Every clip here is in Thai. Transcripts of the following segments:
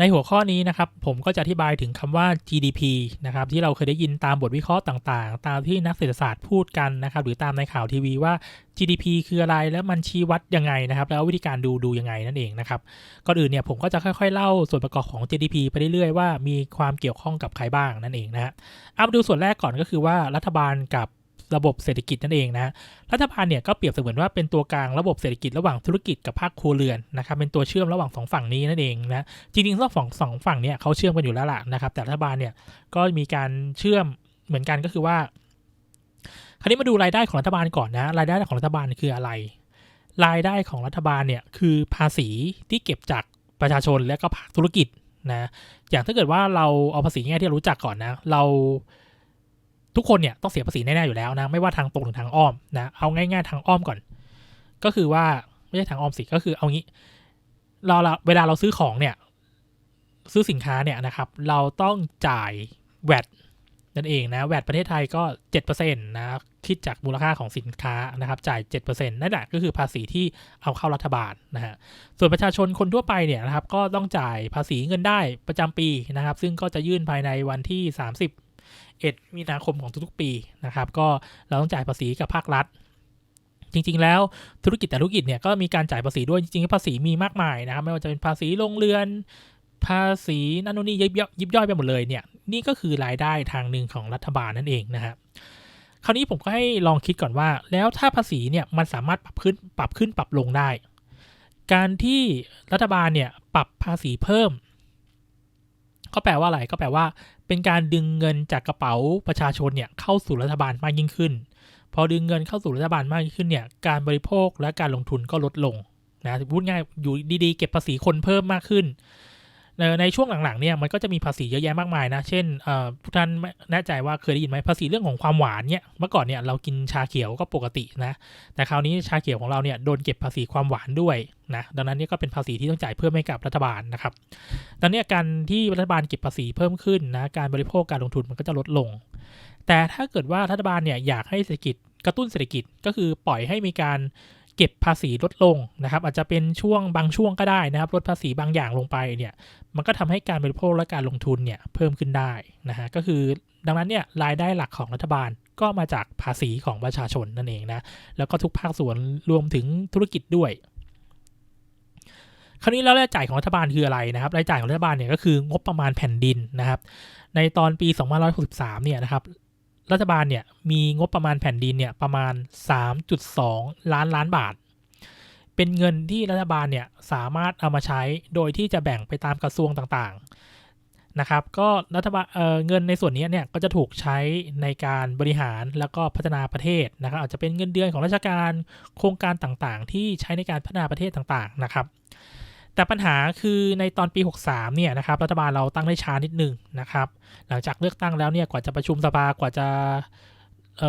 ในหัวข้อนี้นะครับผมก็จะอธิบายถึงคำว่า GDP นะครับที่เราเคยได้ยินตามบทวิเคราะห์ต่างๆ ตามที่นักเศรษฐศาสตร์พูดกันนะครับหรือตามในข่าวทีวีว่า GDP คืออะไรแล้วมันชี้วัดยังไงนะครับแล้ววิธีการดูดูยังไงนั่นเองนะครับก่อนอื่นเนี่ยผมก็จะค่อยๆเล่าส่วนประกอบของ GDP ไปเรื่อยๆว่ามีความเกี่ยวข้องกับใครบ้างนั่นเองนะฮะเอามาดูส่วนแรกก่อนก็คือว่ารัฐบาลกับ ระบบเศรษฐกิจนั่นเองนะรัฐบาลเนี่ยก็เปรียบเสมือนว่าเป็นตัวกลางระบบเศรษฐกิจระหว่างธุรกิจกับภาคครัวเรือนนะครับเป็นตัวเชื่อมระหว่างสองฝั่งนี้นั่นเองนะจริงๆสองฝั่งสองฝั่งเนี่ยเขาเชื่อมกันอยู่แล้วล่ะนะครับ แต่รัฐบาลเนี่ยก็มีการเชื่อมเหมือนกันก็คือว่า คราวนี้มาดูรายได้ของรัฐบาลก่อนนะรายได้ของรัฐบาลคืออะไร รายได้ของรัฐบาลเนี่ยคือภาษีที่เก็บจากประชาชนและก็ภาคธุรกิจนะอย่างถ้าเกิดว่าเราเอาภาษีง่ายที่เรารู้จักก่อนนะ เรา ทุกคนเนี่ยต้องเสียภาษีแน่ๆอยู่แล้วนะ ไม่ว่าทางตรงหรือทางอ้อมนะเอาง่ายๆทางอ้อมก่อน ก็คือว่าไม่ใช่ทางอ้อมสิก็คือเอางี้ เราเวลาเราซื้อของเนี่ย ซื้อสินค้าเนี่ยนะครับ เราต้องจ่ายแวดนั่นเองนะแวดประเทศไทยก็7%นะคิดจากมูลค่าของสินค้านะครับ จ่าย7%นั่นแหละก็คือภาษีที่เอาเข้ารัฐบาลนะฮะส่วนประชาชนคนทั่วไปเนี่ยนะครับ ก็ต้องจ่ายภาษีเงินได้ประจำปีนะครับ ซึ่งก็จะยื่นภายในวันที่ 30 1 มีนาคมของทุกๆปีนะครับ ก็เราต้องจ่ายภาษีกับภาครัฐ จริง ๆ แล้วธุรกิจแต่ธุรกิจเนี่ยก็มีการจ่ายภาษีด้วยจริงๆภาษีมีมากมายนะครับ ไม่ว่าจะเป็นภาษีโรงเรือน ภาษีนั่นนู่นนี่ยิบย่อยิบย่อยไปหมดเลยเนี่ยนี่ก็คือรายได้ทางหนึ่งของรัฐบาลนั่นเองนะครับคราวนี้ผมก็ให้ลองคิดก่อนว่า แล้วถ้าภาษีเนี่ยมันสามารถปรับขึ้นปรับขึ้นปรับลงได้ การที่รัฐบาลเนี่ยปรับภาษีเพิ่ม ก็แปลว่าอะไรก็แปลว่า เป็นการดึงเงินจากกระเป๋าประชาชนเนี่ยเข้าสู่รัฐบาลมากยิ่งขึ้น พอดึงเงินเข้าสู่รัฐบาลมากยิ่งขึ้นเนี่ยการบริโภคและการลงทุนก็ลดลงนะพูดง่ายอยู่ดีๆ เก็บภาษีคนเพิ่มมากขึ้น ในช่วงหลังๆเนี่ยมันก็จะมีภาษีเยอะแยะมากมายนะ เช่นทุกท่านแน่ใจว่าเคยได้ยินไหมภาษีเรื่องของความหวานเนี่ยเมื่อก่อนเนี่ยเรากินชาเขียวก็ปกตินะ แต่คราวนี้ชาเขียวของเราเนี่ยโดนเก็บภาษีความหวานด้วยนะดังนั้นนี่ก็เป็นภาษีที่ต้องจ่ายเพิ่มให้กับรัฐบาลนะครับตอนนี้การที่รัฐบาลเก็บภาษีเพิ่มขึ้นนะการบริโภคการลงทุนมันก็จะลดลง แต่ถ้าเกิดว่ารัฐบาลเนี่ยอยากให้เศรษฐกิจกระตุ้นเศรษฐกิจก็คือปล่อยให้มีการ เก็บภาษีลดลงนะครับอาจจะเป็นช่วงบางช่วงก็ได้นะครับลดภาษีบางอย่างลงไปเนี่ยมันก็ทำให้การบริโภคและการลงทุนเนี่ยเพิ่มขึ้นได้นะฮะก็คือดังนั้นเนี่ยรายได้หลักของรัฐบาลก็มาจากภาษีของประชาชนนั่นเองนะแล้วก็ทุกภาคส่วนรวมถึงธุรกิจด้วย คราวนี้แล้วรายจ่ายของรัฐบาลคืออะไรนะครับรายจ่ายของรัฐบาลเนี่ยก็คืองบประมาณแผ่นดินนะครับในตอนปี 2563 เนี่ยนะครับ รัฐบาลเนี่ยมีงบประมาณแผ่นดินเนี่ยประมาณ 3.2 ล้านล้านบาท เป็นเงินที่รัฐบาลเนี่ยสามารถเอามาใช้โดยที่จะแบ่งไปตามกระทรวงต่างๆนะครับ ก็รัฐบาลเเงินในส่วนนี้เนี่ยก็จะถูกใช้ในการบริหารแล้วก็พัฒนาประเทศนะครับ อาจจะเป็นเงินเดือนของราชการโครงการต่างๆ ที่ใช้ในการพัฒนาประเทศต่างๆนะครับ แต่ปัญหาคือในตอนปี 63 เนี่ยนะครับรัฐบาลเราตั้งได้ช้านิดนึงนะครับ หลังจากเลือกตั้งแล้วเนี่ยกว่าจะประชุมสภากว่าจะ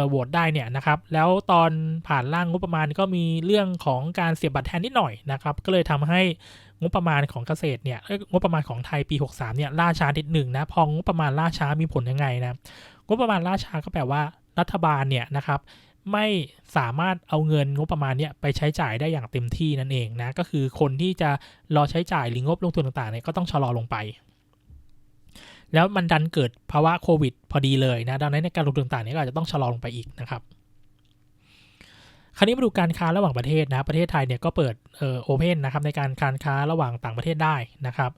โหวตได้เนี่ยนะครับ แล้วตอนผ่านร่างงบประมาณก็มีเรื่องของการเสียบบัตรแทนนิดหน่อยนะครับ ก็เลยทำให้งบประมาณของเกษตรเนี่ยงบประมาณของไทยปี 63 เนี่ยล่าช้านิดหนึ่งนะพองบประมาณล่าช้ามีผลยังไงนะงบประมาณล่าช้าก็แปลว่ารัฐบาลเนี่ยนะครับ ไม่สามารถเอาเงินงบประมาณเนี้ยไปใช้จ่ายได้อย่างเต็มที่นั่นเองนะ ก็คือคนที่จะรอใช้จ่ายหรืองบลงทุนต่างๆเนี่ยก็ต้องชะลอลงไป แล้วมันดันเกิดภาวะโควิด พอดีเลยนะ ดังนั้นในการลงทุนต่างๆเนี่ยก็อาจจะต้องชะลอลงไปอีกนะครับคราวนี้มาดูการค้าระหว่างประเทศนะประเทศไทยเนี่ยก็เปิดเออโอเพนนะครับในการการค้าระหว่างต่างประเทศได้นะครับ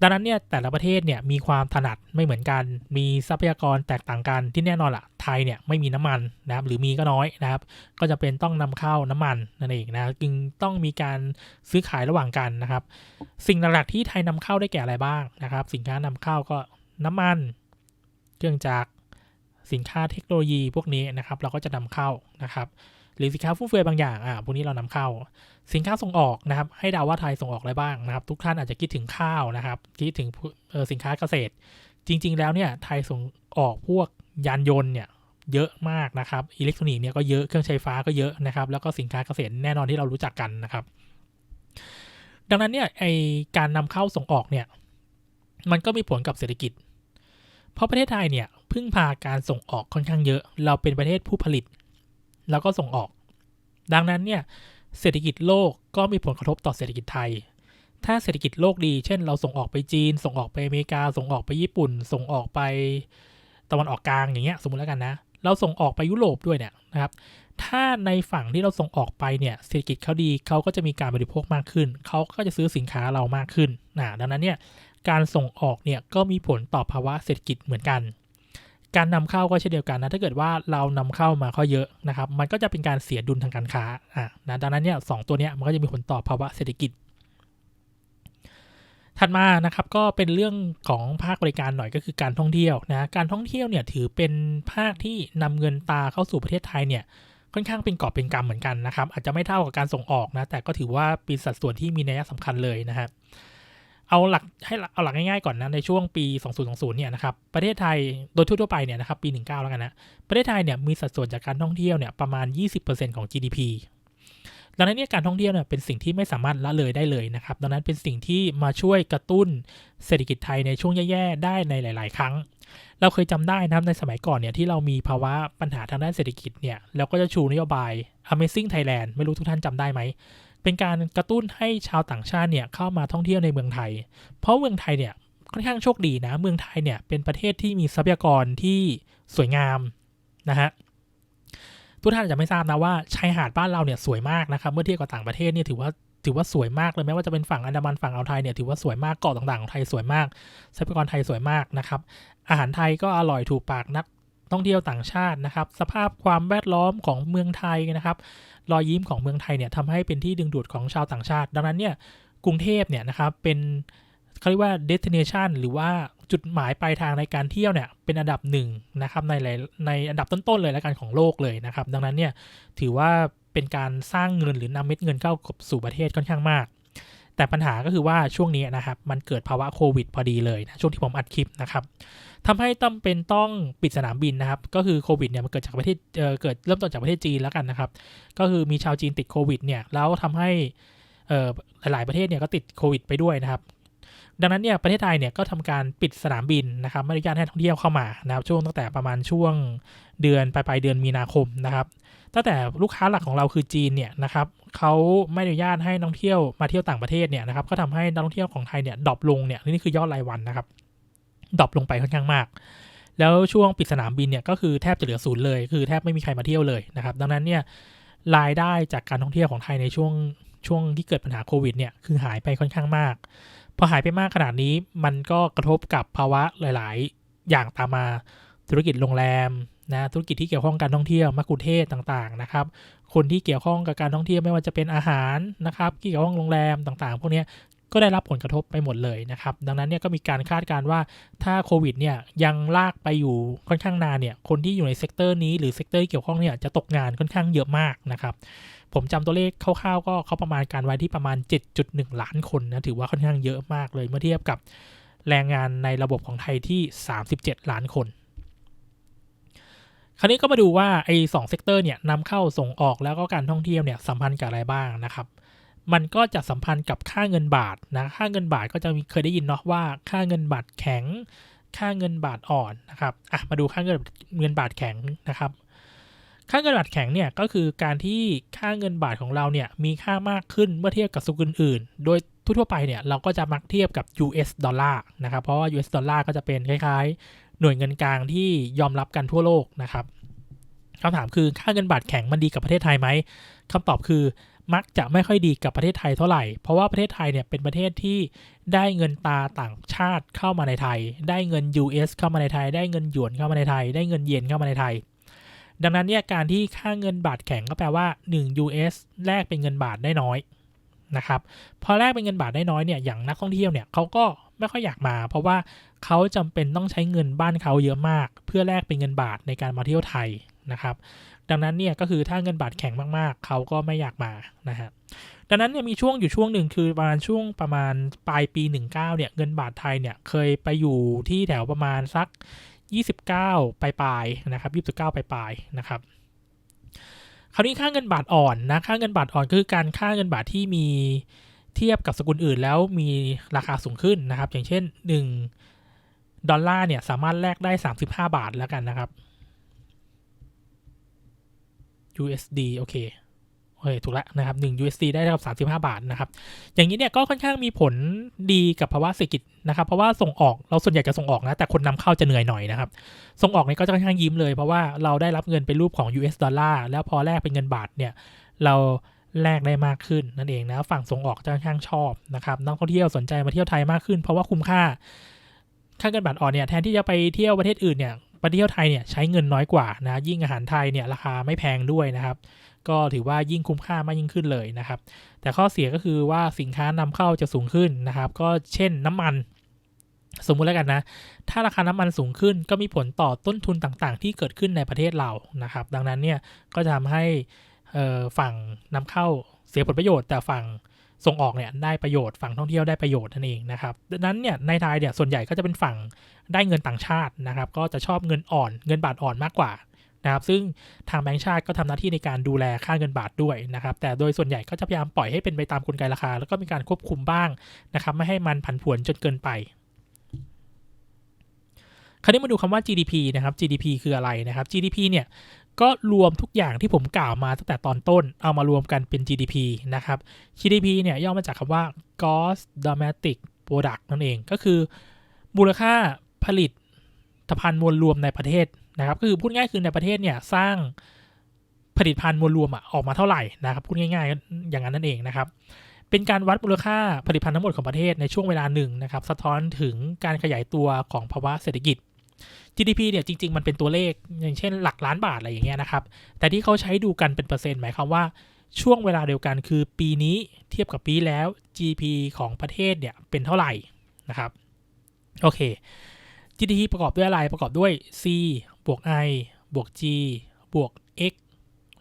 ดังนั้นเนี่ยแต่ละประเทศเนี่ยมีความถนัดไม่เหมือนกัน มีทรัพยากรแตกต่างกันที่แน่นอนล่ะ ไทยเนี่ยไม่มีน้ำมันนะครับหรือมีก็น้อยนะครับ ก็จะเป็นต้องนำเข้าน้ำมันนั่นเองนะจึงต้องมีการซื้อขายระหว่างกันนะครับ สิ่งหลักๆที่ไทยนำเข้าได้แก่อะไรบ้างนะครับ สินค้านำเข้าก็น้ำมัน เครื่องจักรสินค้าเทคโนโลยีพวกนี้นะครับ เราก็จะนำเข้านะครับ หรือสินค้าฟุ่มเฟือยบางอย่างอ่าพวกนี้เรานำเข้า สินค้าส่งออกนะครับ ให้ดาวว่าไทยส่งออกอะไรบ้างนะครับ ทุกท่านอาจจะคิดถึงข้าวนะครับ คิดถึงสินค้าเกษตร จริง ๆ แล้วเนี่ยไทยส่งออกพวก ยานยนต์เนี่ยเยอะมากนะครับ อิเล็กทรอนิกส์เนี่ยก็เยอะ เครื่องใช้ไฟฟ้าก็เยอะนะครับ แล้วก็สินค้าเกษตรแน่นอนที่เรารู้จักกันนะครับ ดังนั้นเนี่ยไอการนำเข้าส่งออกเนี่ย มันก็มีผลกับเศรษฐกิจ เพราะประเทศไทยเนี่ยพึ่งพาการส่งออกค่อนข้างเยอะ เราเป็นประเทศผู้ผลิต แล้วก็ส่งออก ดังนั้นเนี่ยเศรษฐกิจโลกก็มีผลกระทบต่อเศรษฐกิจไทย ถ้าเศรษฐกิจโลกดี เช่น เราส่งออกไปจีน ส่งออกไปอเมริกา ส่งออกไปญี่ปุ่น ส่งออกไป ตะวันออกกลางอย่างเงี้ยสมมติแล้วกันนะ เราส่งออกไปยุโรปด้วยเนี่ยนะครับถ้าในฝั่งที่เราส่งออกไปเนี่ยเศรษฐกิจเขาดีเขาก็จะมีการบริโภคมากขึ้น เขาก็จะซื้อสินค้าเรามากขึ้นนะดังนั้นเนี่ยการส่งออกเนี่ยก็มีผลต่อภาวะเศรษฐกิจเหมือนกัน การนำเข้าก็เช่นเดียวกันนะถ้าเกิดว่าเรานำเข้ามาเขาเยอะนะครับ มันก็จะเป็นการเสียดุลทางการค้าอะนะดังนั้นเนี่ยสตัวเนี้ยมันก็จะมีผลต่อภาวะเศรษฐกิจ ถัดมานะครับก็เป็นเรื่องของภาคบริการหน่อยก็คือการท่องเที่ยวนะการท่องเที่ยวเนี่ยถือเป็นภาคที่นำเงินตาเข้าสู่ประเทศไทยเนี่ยค่อนข้างเป็นกอบเป็นกำเหมือนกันนะครับ อาจจะไม่เท่ากับการส่งออกนะ แต่ก็ถือว่าเป็นสัดส่วนที่มีนัยสำคัญเลยนะครับเอาหลักให้เอาหลักง่ายๆก่อนนะในช่วงปี 2020 เนี่ยนะครับประเทศไทยโดยทั่วๆไปเนี่ยนะครับปี 19 แล้วกันนะประเทศไทยเนี่ยมีสัดส่วนจากการท่องเที่ยวเนี่ยประมาณ 20%ของ GDP ดังนั้นเนี่ยการท่องเที่ยวเนี่ยเป็นสิ่งที่ไม่สามารถละเลยได้เลยนะครับ ดังนั้นเป็นสิ่งที่มาช่วยกระตุ้นเศรษฐกิจไทยในช่วงแย่ๆได้ในหลาย ๆ ครั้ง เราเคยจำได้นะครับในสมัยก่อนเนี่ยที่เรามีภาวะปัญหาทางด้านเศรษฐกิจเนี่ยเราก็จะชูนโยบาย Amazing Thailand ไม่รู้ทุกท่านจำได้ไหมเป็นการกระตุ้นให้ชาวต่างชาติเนี่ยเข้ามาท่องเที่ยวในเมืองไทย เพราะเมืองไทยเนี่ยค่อนข้างโชคดีนะ เมืองไทยเนี่ยเป็นประเทศที่มีทรัพยากรที่สวยงามนะฮะ ทุกท่านอาจจะไม่ทราบนะว่าชายหาดบ้านเราเนี่ยสวยมากนะครับเมื่อเทียบกับต่างประเทศเนี่ยถือว่าถือว่าสวยมากเลยแม้ว่าจะเป็นฝั่งอันดามันฝั่งอ่าวไทยเนี่ยถือว่าสวยมากเกาะต่างๆของไทยสวยมากทรัพยากรไทยสวยมากนะครับอาหารไทยก็อร่อยถูกปากนักท่องเที่ยวต่างชาตินะครับ สภาพความแวดล้อมของเมืองไทยนะครับ รอยยิ้มของเมืองไทยเนี่ยทำให้เป็นที่ดึงดูดของชาวต่างชาติ ดังนั้นเนี่ยกรุงเทพเนี่ยนะครับเป็นเขาเรียกว่า destination หรือว่า จุดหมายปลายทางในการเที่ยวเนี่ยเป็นอันดับหนึ่งนะครับในในอันดับต้นๆเลยแล้วกันของโลกเลยนะครับ ดังนั้นเนี่ยถือว่าเป็นการสร้างเงินหรือนำเม็ดเงินเข้าสู่ประเทศค่อนข้างมาก แต่ปัญหาก็คือว่าช่วงนี้นะครับมันเกิดภาวะโควิดพอดีเลยนะช่วงที่ผมอัดคลิปนะครับทำให้ต้องเป็นต้องปิดสนามบินนะครับ ก็คือโควิดเนี่ยมันเกิดจากประเทศเเกิดเริ่มต้นจากประเทศจีนแล้วกันนะครับ ก็คือมีชาวจีนติดโควิดเนี่ยแล้วทำให้หลายๆประเทศเนี่ยก็ติดโควิดไปด้วยนะครับ ดังนั้นเนี่ยประเทศไทยเนี่ยก็ทำการปิดสนามบินนะครับไม่อนุญาตให้ท่องเที่ยวเข้ามานะครับช่วงตั้งแต่ประมาณช่วงเดือนปลายปลายเดือนมีนาคมนะครับตั้งแต่ลูกค้าหลักของเราคือจีนเนี่ยนะครับเขาไม่อนุญาตให้นักท่องเที่ยวมาเที่ยวต่างประเทศเนี่ยนะครับก็ทำให้นักท่องเที่ยวของไทยเนี่ยดรอปลงเนี่ยนี่คือยอดรายวันนะครับดรอปลงไปค่อนข้างมาก แล้วช่วงปิดสนามบินเนี่ยก็คือแทบจะเหลือศูนย์เลย คือแทบไม่มีใครมาเที่ยวเลยนะครับ ดังนั้นเนี่ยรายได้จากการท่องเที่ยวของไทยในช่วงช่วงที่เกิดปัญหาโควิดเนี่ยคือหายไปค่อนข้างมาก พอหายไปมากขนาดนี้มันก็กระทบกับภาวะหลาย ๆ อย่างตามมาธุรกิจโรงแรมนะธุรกิจที่เกี่ยวข้องการท่องเที่ยวมักคุเทศต่างๆนะครับ คนที่เกี่ยวข้องกับการท่องเที่ยวไม่ว่าจะเป็นอาหารนะครับเกี่ยวข้องโรงแรมต่างๆ พวกนี้ก็ได้รับผลกระทบไปหมดเลยนะครับ ดังนั้นเนี่ยก็มีการคาดการณ์ว่าถ้าโควิดเนี่ยยังลากไปอยู่ค่อนข้างนานเนี่ยคนที่อยู่ในเซกเตอร์นี้หรือเซกเตอร์เกี่ยวข้องเนี่ยจะตกงานค่อนข้างเยอะมากนะครับ ผมจำตัวเลขคร่าวๆก็เขาประมาณการไว้ที่ประมาณ 7.1 ล้านคนนะถือว่าค่อนข้างเยอะมากเลยเมื่อเทียบกับแรงงานในระบบของไทยที่ 37 ล้านคน คราวนี้ก็มาดูว่าไอ้สองเซกเตอร์เนี่ยนำเข้าส่งออกแล้วก็การท่องเที่ยวเนี่ยสัมพันธ์กับอะไรบ้างนะครับ มันก็จะสัมพันธ์กับค่าเงินบาทนะค่าเงินบาทก็จะมีเคยได้ยินเนาะว่าค่าเงินบาทแข็ง ค่าเงินบาทอ่อนนะครับอะมาดูค่าเงินเงินบาทแข็งนะครับ ค่าเงินบาทแข็งเนี่ยก็คือการที่ค่าเงินบาทของเราเนี่ยมีค่ามากขึ้นเมื่อเทียบกับสกุลอื่น โดยทั่วไปเนี่ยเราก็จะมักเทียบกับ US ดอลลาร์นะครับเพราะว่า US ดอลลาร์ก็จะเป็นคล้ายๆ หน่วยเงินกลางที่ยอมรับกันทั่วโลกนะครับคำถามคือค่าเงินบาทแข็งมันดีกับประเทศไทยไหมคำตอบคือมักจะไม่ค่อยดีกับประเทศไทยเท่าไหร่ เพราะว่าประเทศไทยเนี่ยเป็นประเทศที่ได้เงินตาต่างชาติเข้ามาในไทย ได้เงิน US เข้ามาในไทย ได้เงินหยวนเข้ามาในไทย ได้เงินเยนเข้ามาในไทย ดังนั้นเนี่ยการที่ค่าเงินบาทแข็งก็แปลว่า 1 US แลกเป็นเงินบาทได้น้อยนะครับพอแลกเป็นเงินบาทได้น้อยเนี่ยอย่างนักท่องเที่ยวเนี่ยเขาก็ไม่ค่อยอยากมา เพราะว่าเขาจำเป็นต้องใช้เงินบ้านเขาเยอะมาก เพื่อแลกเป็นเงินบาทในการมาเที่ยวไทยนะครับ ดังนั้นเนี่ยก็คือถ้าเงินบาทแข็งมากๆ เขาก็ไม่อยากมานะฮะดังนั้นเนี่ยมีช่วงอยู่ช่วงหนึ่งคือประมาณช่วงประมาณปลายปี 19เนี่ยเงินบาทไทยเนี่ยเคยไปอยู่ที่แถวประมาณสัก 29 ปลายๆนะครับ29ปลายๆนะครับ คราวนี้ค่าเงินบาทอ่อนนะค่าเงินบาทอ่อนคือการค่าเงินบาทที่มีเทียบกับสกุลอื่นแล้วมีราคาสูงขึ้นนะครับ อย่างเช่น 1 ดอลลาร์เนี่ยสามารถแลกได้ 35 บาทแล้วกันนะครับ USD โอเค เฮ้ยถูกแล้วนะครับ1 USD ได้เท่ากับ35 บาทนะครับ อย่างนี้เนี่ยก็ค่อนข้างมีผลดีกับภาวะเศรษฐกิจนะครับ เพราะว่าส่งออกเราส่วนใหญ่จะส่งออกนะ แต่คนนำเข้าจะเหนื่อยหน่อยนะครับ ส่งออกเนี่ยก็จะค่อนข้างยิ้มเลยเพราะว่าเราได้รับเงินเป็นรูปของ US ดอลลาร์แล้วพอแลกเป็นเงินบาทเนี่ยเราแลกได้มากขึ้นนั่นเองนะ ฝั่งส่งออกจะค่อนข้างชอบนะครับนักท่องเที่ยวสนใจมาเที่ยวไทยมากขึ้น เพราะว่าคุ้มค่าค่าเงินบาทอ่อนเนี่ยแทนที่จะไปเที่ยวประเทศอื่นเนี่ยไปเที่ยวไทยเนี่ยใช้เงินน้อยกว่านะยิ่งอาหารไทยเนี่ยราคาไม่แพงด้วยนะครับ ก็ถือว่ายิ่งคุ้มค่ามากยิ่งขึ้นเลยนะครับ แต่ข้อเสียก็คือว่าสินค้านำเข้าจะสูงขึ้นนะครับ ก็เช่นน้ำมัน สมมุติแล้วกันนะ ถ้าราคาน้ำมันสูงขึ้น ก็มีผลต่อต้นทุนต่างๆ ที่เกิดขึ้นในประเทศเรานะครับ ดังนั้นเนี่ยก็จะทำให้ฝั่งนำเข้าเสียผลประโยชน์แต่ฝั่งส่งออกเนี่ยได้ประโยชน์ฝั่งท่องเที่ยวได้ประโยชน์นั่นเองนะครับดังนั้นเนี่ยในไทยเนี่ยส่วนใหญ่ก็จะเป็นฝั่งได้เงินต่างชาตินะครับ ก็จะชอบเงินอ่อนเงินบาทอ่อนมากกว่า นะครับซึ่งทางแบงก์ชาติก็ทำหน้าที่ในการดูแลค่าเงินบาทด้วยนะครับแต่โดยส่วนใหญ่ก็จะพยายามปล่อยให้เป็นไปตามกลไกราคา แล้วก็มีการควบคุมบ้างนะครับไม่ให้มันผันผวนจนเกินไปคราวนี้มาดูคำว่า GDP นะครับ GDP คืออะไรนะครับ GDP เนี่ยก็รวมทุกอย่างที่ผมกล่าวมาตั้งแต่ตอนต้นเอามารวมกันเป็น GDP นะครับ GDP เนี่ยย่อมาจากคำว่า Gross Domestic Product นั่นเองก็คือ มูลค่าผลิตภัณฑ์มวลรวมในประเทศ นะครับคือพูดง่ายคือในประเทศเนี่ยสร้างผลิตภัณฑ์มวลรวมออกมาเท่าไหร่นะครับพูดง่ายๆอย่างนั้นนั่นเองนะครับเป็นการวัดมูลค่าผลิตภัณฑ์ทั้งหมดของประเทศในช่วงเวลาหนึ่งนะครับสะท้อนถึงการขยายตัวของภาวะเศรษฐกิจ GDP เนี่ยจริง ๆ มันเป็นตัวเลขอย่างเช่นหลักล้านบาทอะไรอย่างเงี้ยนะครับแต่ที่เขาใช้ดูกันเป็นเปอร์เซ็นต์หมายความว่าช่วงเวลาเดียวกันคือปีนี้เทียบกับปีแล้ว GDP ของประเทศเนี่ยเป็นเท่าไหร่นะครับโอเค GDP ประกอบด้วยอะไรประกอบด้วย C บวก i บวก g บวก x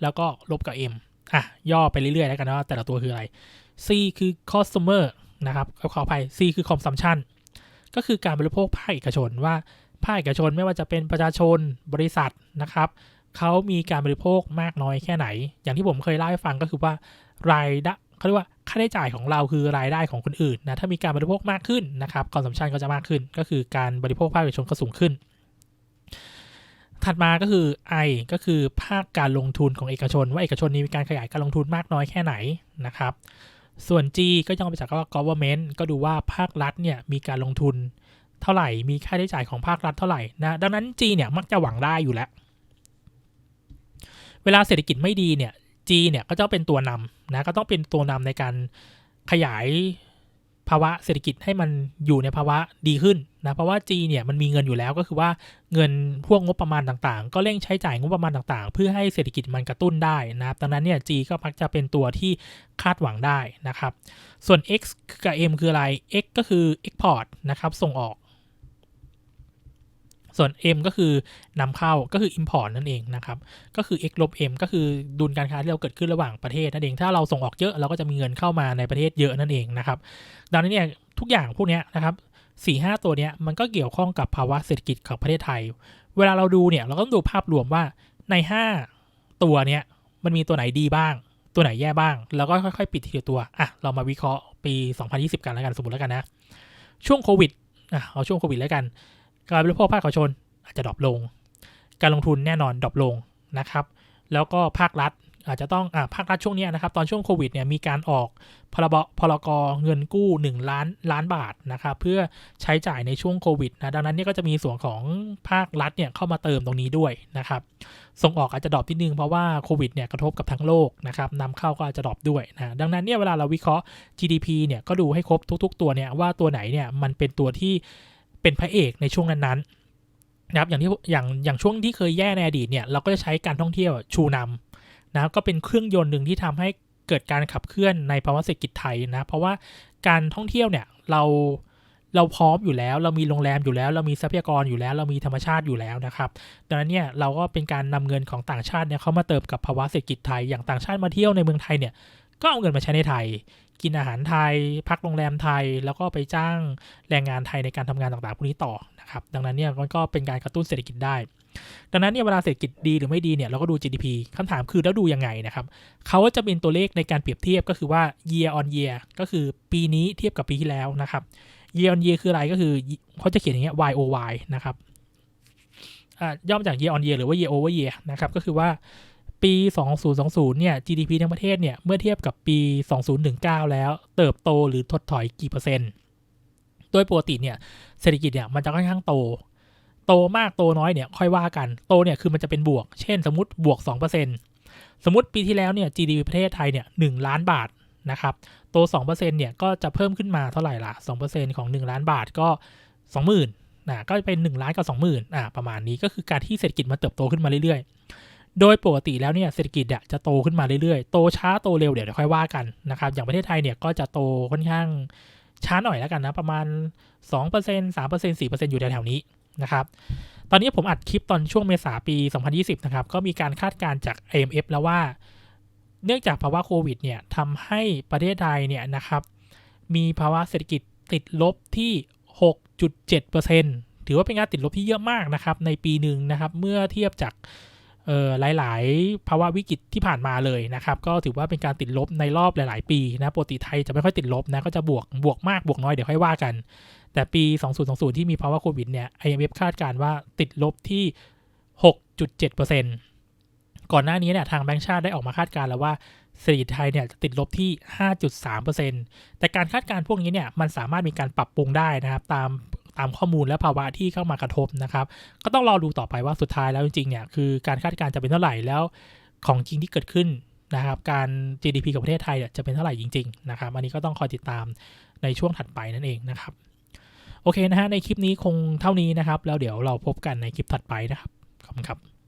แล้วก็ลบกับ m อะ ย่อไปเรื่อยๆ แล้วกันนะแต่ละตัวคืออะไร c คือ customer นะครับขออภัย c คือ consumption ก็คือการบริโภคภาคเอกชนว่าภาคเอกชนไม่ว่าจะเป็นประชาชนบริษัทนะครับเขามีการบริโภคมากน้อยแค่ไหน อย่างที่ผมเคยเล่าให้ฟังก็คือว่ารายได้ เขาเรียกว่าค่าใช้จ่ายของเราคือรายได้ของคนอื่นนะถ้ามีการบริโภคมากขึ้นนะครับคอนซัมชันก็จะมากขึ้น ก็คือการบริโภคภาคเอกชนก็สูงขึ้น ถัดมาก็คือ I ก็คือภาคการลงทุนของเอกชน ว่าเอกชนนี้มีการขยายการลงทุนมากน้อยแค่ไหนนะครับ ส่วน G ก็ย่อมาจากว่า government ก็ดูว่าภาครัฐเนี่ยมีการลงทุนเท่าไหร่ มีค่าใช้จ่ายของภาครัฐเท่าไหร่นะดังนั้น G เนี่ยมักจะหวังได้อยู่แล้ว เวลาเศรษฐกิจไม่ดีเนี่ย G เนี่ยก็จะเป็นตัวนำนะก็ต้องเป็นตัวนำในการขยายภาวะเศรษฐกิจให้มันอยู่ในภาวะดีขึ้นนะเพราะว่า G เนี่ยมันมีเงินอยู่แล้วก็คือว่าเงินพวกงบประมาณต่างๆ ก็เร่งใช้จ่ายงบประมาณต่างๆ เพื่อให้เศรษฐกิจมันกระตุ้นได้นะครับดังนั้นเนี่ย G ก็มักจะเป็นตัวที่คาดหวังได้นะครับ ส่วน X กับ M คืออะไร X ก็คือ export นะครับส่งออก ส่วน M ก็คือนำเข้าก็คือ Import นั่นเองนะครับ ก็คือ X ลบ M ก็คือดุลการค้าที่เราเกิดขึ้นระหว่างประเทศนั่นเองถ้าเราส่งออกเยอะเราก็จะมีเงินเข้ามาในประเทศเยอะนั่นเองนะครับ ดังนั้นเนี่ยทุกอย่างพวกนี้นะครับสี่ห้าตัวเนี้มันก็เกี่ยวข้องกับภาวะเศรษฐกิจของประเทศไทย เวลาเราดูเนี่ยเราก็ต้องดูภาพรวมว่าใน 5 ตัวเนี้ยมันมีตัวไหนดีบ้าง ตัวไหนแย่บ้าง แล้วก็ค่อยๆ ปิดทีละตัวอะเรามาวิเคราะห์ปี 2020 กันแล้วกันสมมติแล้วกันนะ ช่วงโควิดอะเอาช่วงโควิดแล้วกัน การบริโภคภาคเอกชนอาจจะดรอปลง การลงทุนแน่นอนดรอปลงนะครับ แล้วก็ภาครัฐอาจจะต้องอ่าภาครัฐช่วงนี้นะครับ ตอนช่วงโควิดเนี่ยมีการออกพรบพรกเงินกู้ 1 ล้านล้านบาทนะครับเพื่อใช้จ่ายในช่วงโควิดนะดังนั้นเนี่ยก็จะมีส่วนของภาครัฐเนี่ยเข้ามาเติมตรงนี้ด้วยนะครับส่งออกอาจจะดรอปนิดนึงเพราะว่าโควิดเนี่ยกระทบกับทั้งโลกนะครับนำเข้าก็อาจจะดรอปด้วยนะดังนั้นเนี่ยเวลาเราวิเคราะห์ GDP เนี่ยก็ดูให้ครบทุก ๆ ตัวเนี่ยว่าตัวไหนเนี่ยมันเป็นตัวที่ เป็นพระเอกในช่วงนั้นๆนะครับอย่างที่อย่างอย่างช่วงที่เคยแย่ในอดีตเนี่ยเราก็จะใช้การท่องเที่ยวชูนำนะครับก็เป็นเครื่องยนต์หนึ่งที่ทำให้เกิดการขับเคลื่อนในภาวะเศรษฐกิจไทยนะเพราะว่าการท่องเที่ยวเนี่ยเราเราพร้อมอยู่แล้ว เรามีโรงแรมอยู่แล้ว เรามีทรัพยากรอยู่แล้ว เรามีธรรมชาติอยู่แล้วนะครับดังนั้นเนี่ยเราก็เป็นการนำเงินของต่างชาติเนี่ยเข้ามาเติมกับภาวะเศรษฐกิจไทยอย่างต่างชาติมาเที่ยวในเมืองไทยเนี่ย ก็เอาเงินมาใช้ในไทย กินอาหารไทย พักโรงแรมไทย แล้วก็ไปจ้างแรงงานไทยในการทำงานต่างๆพวกนี้ต่อนะครับ ดังนั้นเนี่ยมันก็เป็นการกระตุ้นเศรษฐกิจได้ ดังนั้นเนี่ยเวลาเศรษฐกิจดีหรือไม่ดีเนี่ยเราก็ดู GDP คำถามคือแล้วดูยังไงนะครับเขาจะเป็นตัวเลขในการเปรียบเทียบก็คือว่า year on year ก็คือปีนี้เทียบกับปีที่แล้วนะครับ year on year คืออะไรก็คือเขาจะเขียนอย่างเงี้ย y o y นะครับย่อมาจาก year on year หรือว่า year over year นะครับก็คือว่า ปี 2020 เนี่ย GDP ทั้งประเทศเนี่ย เมื่อเทียบกับปี 2019 แล้วเติบโตหรือถดถอยกี่เปอร์เซ็นต์ โดยปกติเนี่ย เศรษฐกิจเนี่ยมันจะค่อนข้างโต โตมากโตน้อยเนี่ยค่อยว่ากัน โตเนี่ยคือมันจะเป็นบวก เช่น สมมติบวก 2%สมมติปีที่แล้วเนี่ย GDP ประเทศไทยเนี่ย 1 ล้านบาทนะครับ โต 2%เนี่ยก็จะเพิ่มขึ้นมาเท่าไหร่ล่ะ2%ของ 1 ล้านบาทก็ 20,000นะก็เป็น1ล้านกับ20,000อ่าประมาณนี้ก็คือการที่เศรษฐกิจมันเติบโตขึ้นมาเรื่อยๆ โดยปกติแล้วเนี่ยเศรษฐกิจอะจะโตขึ้นมาเรื่อยๆ โตช้าโตเร็วเดี๋ยวเดี๋ยวค่อยว่ากันนะครับอย่างประเทศไทยเนี่ยก็จะโตค่อนข้างช้าหน่อยแล้วกันนะ ประมาณ 2% 3% 4%อยู่แถวๆนี้นะครับตอนนี้ผมอัดคลิปตอนช่วงเมษาปี 2020 นะครับ ก็มีการคาดการณ์จาก IMF แล้วว่า เนื่องจากภาวะโควิดเนี่ยทำให้ประเทศไทยเนี่ยนะครับ มีภาวะเศรษฐกิจติดลบที่ 6.7%ถือว่าเป็นการติดลบที่เยอะมากนะครับ ในปีหนึ่งนะครับ เมื่อเทียบจาก เอ่อหลาย ๆ ภาวะวิกฤตที่ผ่านมาเลยนะครับ ก็ถือว่าเป็นการติดลบในรอบหลาย ๆ ปีนะปกติไทยจะไม่ค่อยติดลบนะก็จะบวกบวกมากบวกน้อยเดี๋ยวค่อยว่ากัน แต่ปี 2020 ที่มีภาวะโควิดเนี่ย IMF คาดการว่าติดลบที่ 6.7%ก่อนหน้านี้เนี่ยทางแบงก์ชาติได้ออกมาคาดการแล้วว่าเศรษฐกิจไทยเนี่ยจะติดลบที่ 5.3%แต่การคาดการพวกนี้เนี่ยมันสามารถมีการปรับปรุงได้นะครับตาม ตามข้อมูลและภาวะที่เข้ามากระทบนะครับ ก็ต้องรอดูต่อไปว่าสุดท้ายแล้วจริงๆเนี่ยคือการคาดการณ์จะเป็นเท่าไหร่แล้วของจริงที่เกิดขึ้นนะครับ การ GDP ของประเทศไทยเนี่ยจะเป็นเท่าไหร่จริง ๆ นะครับ อันนี้ก็ต้องคอยติดตามในช่วงถัดไปนั่นเองนะครับ โอเคนะฮะในคลิปนี้คงเท่านี้นะครับ แล้วเดี๋ยวเราพบกันในคลิปถัดไปนะครับขอบคุณครับ